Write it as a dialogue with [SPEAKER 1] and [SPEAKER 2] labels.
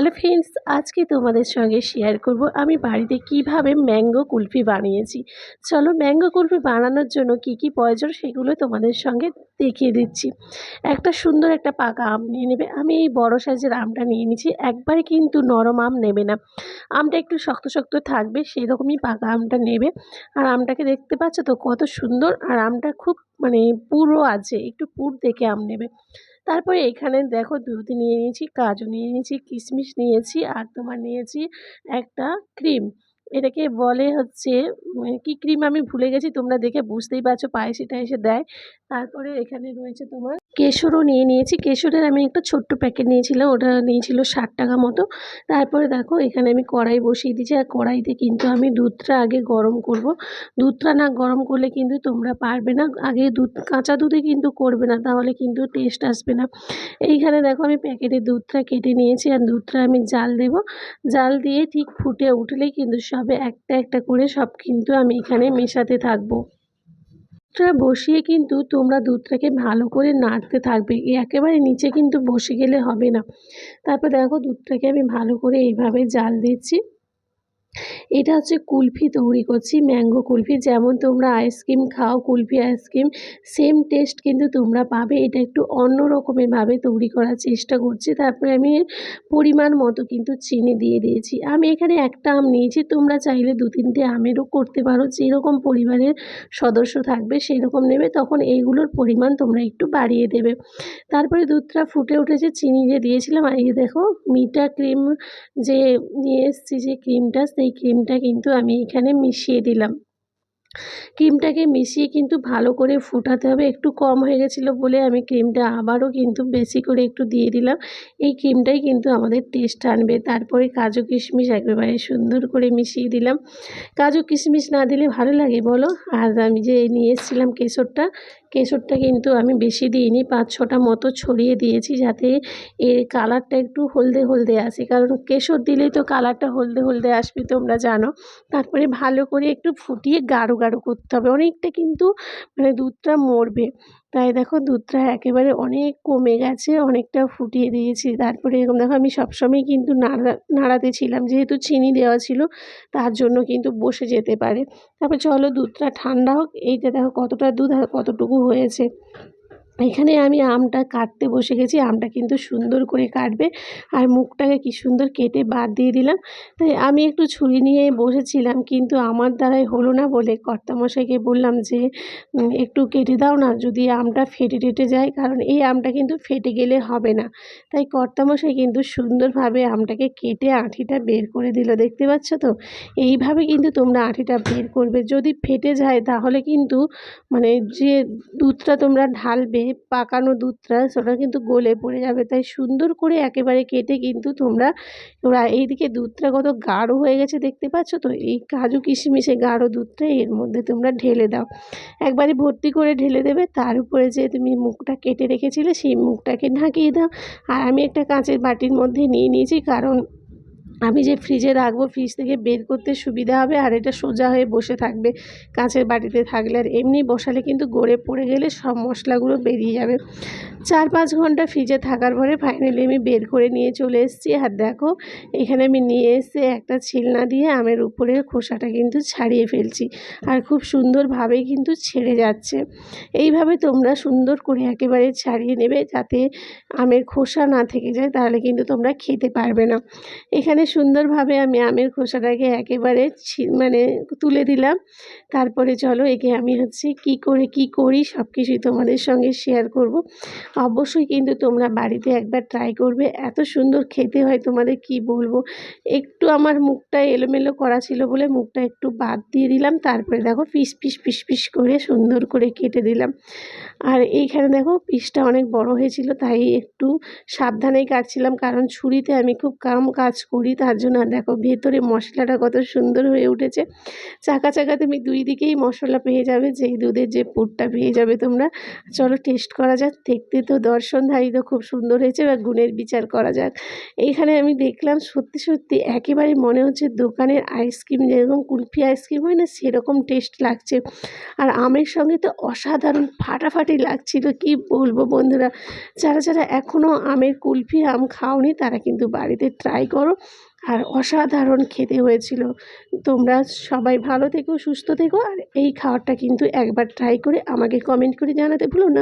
[SPEAKER 1] Hello friends, আজকে তোমাদের সঙ্গে শেয়ার করব আমি বাড়িতে কীভাবে ম্যাঙ্গো কুলফি বানিয়েছি। চলো ম্যাঙ্গো কুলফি বানানোর জন্য কি কি প্রয়োজন সেগুলো তোমাদের সঙ্গে দেখিয়ে দিচ্ছি। একটা সুন্দর একটা পাকা আম নিয়ে নেবে। আমি এই বড় সাইজের আমটা নিয়ে নিয়েছি, একবারে কিন্তু নরম আম নেবে না। আমটা একটু শক্ত শক্ত থাকবে সেই রকমই পাকা আমটা নেবে। আর আমটাকে দেখতে পাচ্ছ তো কত সুন্দর, আর আমটা খুব মানে পুরো আছে, একটু পুর দেখে আম নেবে। তারপরে এখানে দেখো দুধ নিয়ে নিয়েছি, কাজু নিয়ে নিয়েছি, কিশমিশ নিয়েছি, আর তোমার নিয়েছি একটা ক্রিম। এটাকে বলে হচ্ছে কী ক্রিম আমি ভুলে গেছি, তোমরা দেখে বুঝতেই পারছ পায়েসে টায়েসে দেয়। তারপরে এখানে রয়েছে তোমার কেশরও নিয়ে নিয়েছি। কেশরের আমি একটা ছোট্ট প্যাকেট নিয়েছিলাম, ওটা নিয়েছিল ষাট টাকা মতো। তারপরে দেখো, এখানে আমি কড়াই বসিয়ে দিয়েছি, আর কড়াইতে কিন্তু আমি দুধটা আগে গরম করব। দুধটা না গরম করলে কিন্তু তোমরা পারবে না, আগে দুধ, কাঁচা দুধে কিন্তু করবে না, তাহলে কিন্তু টেস্ট আসবে না। এইখানে দেখো, আমি প্যাকেটে দুধটা কেটে নিয়েছি, আর দুধটা আমি জাল দেব। জাল দিয়ে ঠিক ফুটে উঠলেই কিন্তু সবে একটা একটা করে সব কিন্তু আমি এখানে মেশাতে থাকব। দুধটা বসিয়ে কিন্তু তোমরা দুধটাকে ভালো করে নাড়তে থাকবে। একেবারে নিচে কিন্তু বসে গেলে হবে না। তারপর দেখো দুধটাকে আমি ভালো করে এইভাবে জাল দিচ্ছি। এটা হচ্ছে কুলফি তৈরি করছি, ম্যাঙ্গো কুলফি। যেমন তোমরা আইসক্রিম খাও, কুলফি আইসক্রিম, সেম টেস্ট কিন্তু তোমরা পাবে। এটা একটু অন্য রকমেরভাবে তৈরি করার চেষ্টা করছি। তারপরে আমি পরিমাণ মতো কিন্তু চিনি দিয়ে দিয়েছি। আমি এখানে একটা আম নিয়েছি, তোমরা চাইলে দু তিনটে আমেরও করতে পারো। যেরকম পরিবারের সদস্য থাকবে সেই রকম নেবে। তখন এইগুলোর পরিমাণ তোমরা একটু বাড়িয়ে দেবে। তারপরে দুধটা ফুটে উঠেছে, চিনি যে দিয়েছিলাম, আর এই দেখো মিঠা ক্রিম যে নিয়ে এসেছি, যে ক্রিমটা সেই ক্রিমটা কিন্তু আমি এখানে মিশিয়ে দিলাম। ক্রিমটাকে মিশিয়ে কিন্তু ভালো করে ফোটাতে হবে। একটু কম হয়ে গেছিল বলে আমি ক্রিমটা আবারও কিন্তু বেশি করে একটু দিয়ে দিলাম। এই ক্রিমটাই কিন্তু আমাদের টেস্ট আনবে। তারপরে কাজু কিশমিশ একেবারে সুন্দর করে মিশিয়ে দিলাম। কাজু কিশমিশ না দিলে ভালো লাগে বলো? আর আমি যে নিয়ে এসেছিলাম কেশরটা কেশরটা কিন্তু আমি বেশি দিইনি, পাঁচ ছটা মতো ছড়িয়ে দিয়েছি যাতে এর কালারটা একটু হলদে হলদে আসে। কারণ কেশর দিলে তো কালারটা হলদে হলদে আসবে তোমরা জানো। তারপরে ভালো করে একটু ফুটিয়ে গাঢ় গাঢ় করতে হবে। অনেকটা কিন্তু মানে দুধটা মরবে। তাই দেখো দুধটা একেবারে অনেক কমে গেছে, অনেকটা ফুটিয়ে দিয়েছি। তারপরে এরকম দেখো আমি সবসময় কিন্তু নাড়া, নাড়াতে ছিলাম, যেহেতু চিনি দেওয়া ছিল, তার জন্য কিন্তু বসে যেতে পারে। তারপর চলো দুধটা ঠান্ডা হোক, এইটা দেখো কতটা দুধ আর কতটুকু হয়েছে। এখানে আমি আমটা কাটতে বসে গেছি। আমটা কিন্তু সুন্দর করে কাটবে আর মুখটাকে কি সুন্দর কেটে বাদ দিয়ে দিলাম। তাই আমি একটু ছুরি নিয়ে বসেছিলাম কিন্তু আমার দ্বারাই হলো না বলে কর্তামশাইকে বললাম যে একটু কেটে দাও না, যদি আমটা ফেটে টেটে যায়, কারণ এই আমটা কিন্তু ফেটে গেলে হবে না। তাই কর্তামশাই কিন্তু সুন্দরভাবে আমটাকে কেটে আঁঠিটা বের করে দিল, দেখতে পাচ্ছ তো? এইভাবে কিন্তু তোমরা আঁঠিটা বের করবে। যদি ফেটে যায় তাহলে কিন্তু মানে যে দুধটা তোমরা ঢালবে পাকানো দুধটা সেটা কিন্তু গলে পড়ে যাবে। তাই সুন্দর করে একেবারে কেটে কিন্তু তোমরা তোমরা এইদিকে দুধটা কত গাঢ় হয়ে গেছে দেখতে পাচ্ছ তো? এই কাজু কিশমিশে গাঢ় দুধটা এর মধ্যে তোমরা ঢেলে দাও। একবারে ভর্তি করে ঢেলে দেবে, তার উপরে যে তুমি মুখটা কেটে রেখেছিলে সেই মুখটাকে ঢাকিয়ে দাও। আর আমি একটা কাঁচের বাটির মধ্যে নিয়ে নিয়েছি, কারণ আমি যে ফ্রিজে রাখব ফ্রিজ থেকে বের করতে সুবিধা হবে আর এটা সোজা হয়ে বসে থাকবে, কাঁচের বাটিতে থাকলে। আর এমনি বসালে কিন্তু গড়ে পড়ে গেলে সব মশলাগুলো বেরিয়ে যাবে। চার পাঁচ ঘণ্টা ফ্রিজে থাকার পরে ফাইনালি আমি বের করে নিয়ে চলে এসেছি। আর দেখো, এখানে আমি নিয়ে এসে একটা ছিলনা দিয়ে আমের উপরের খোসাটা কিন্তু ছাড়িয়ে ফেলছি। আর খুব সুন্দরভাবেই কিন্তু ছেড়ে যাচ্ছে। এইভাবে তোমরা সুন্দর করে একেবারে ছাড়িয়ে নেবে যাতে আমের খোসা না থেকে যায়, তাহলে কিন্তু তোমরা খেতে পারবে না। এখানে সুন্দরভাবে আমি আমের খোসাটাকে একেবারে মানে তুলে দিলাম। তারপরে চলো একে আমি হচ্ছে কি করে কি করি সব কিছুই তোমাদের সঙ্গে শেয়ার করব। অবশ্যই কিন্তু তোমরা বাড়িতে একবার ট্রাই করবে। এত সুন্দর খেতে হয় তোমাদের কি বলব? একটু আমার মুখটা এলোমেলো করা ছিল বলে মুখটা একটু বাদ দিয়ে দিলাম। তারপরে দেখো পিস পিস পিস পিস করে সুন্দর করে কেটে দিলাম। আর এইখানে দেখো পিসটা অনেক বড় হয়েছিল, তাই একটু সাবধানেই কাটছিলাম। কারণ ছুরিতে আমি খুব কম কাজ করি তার জন্য দেখো ভেতরে মশলাটা কত সুন্দর হয়ে উঠেছে। চাকা চাকা তুমি দুই দিকেই মশলা পেয়ে যাবে, যেই দুধের যে পুরটা পেয়ে যাবে তোমরা। চলো টেস্ট করা যাক, দেখতে তো দর্শনধারী তো খুব সুন্দর হয়েছে বা গুণের বিচার করা যাক। এইখানে আমি দেখলাম সত্যি সত্যি একেবারে মনে হচ্ছে দোকানের আইসক্রিম যেরকম কুলফি আইসক্রিম হয় না, সেরকম টেস্ট লাগছে। আর আমের সঙ্গে তো অসাধারণ ফাটাফাটি লাগছিল, কি বলব বন্ধুরা? যারা যারা এখনও আমের কুলফি, আম খাওনি, তারা কিন্তু বাড়িতে ট্রাই করো। আর অসাধারণ খেতে হয়েছিল। তোমরা সবাই ভালো থেকো, সুস্থ থেকো, আর এই খাবারটা কিন্তু একবার ট্রাই করে আমাকে কমেন্ট করে জানাতে ভুলো না।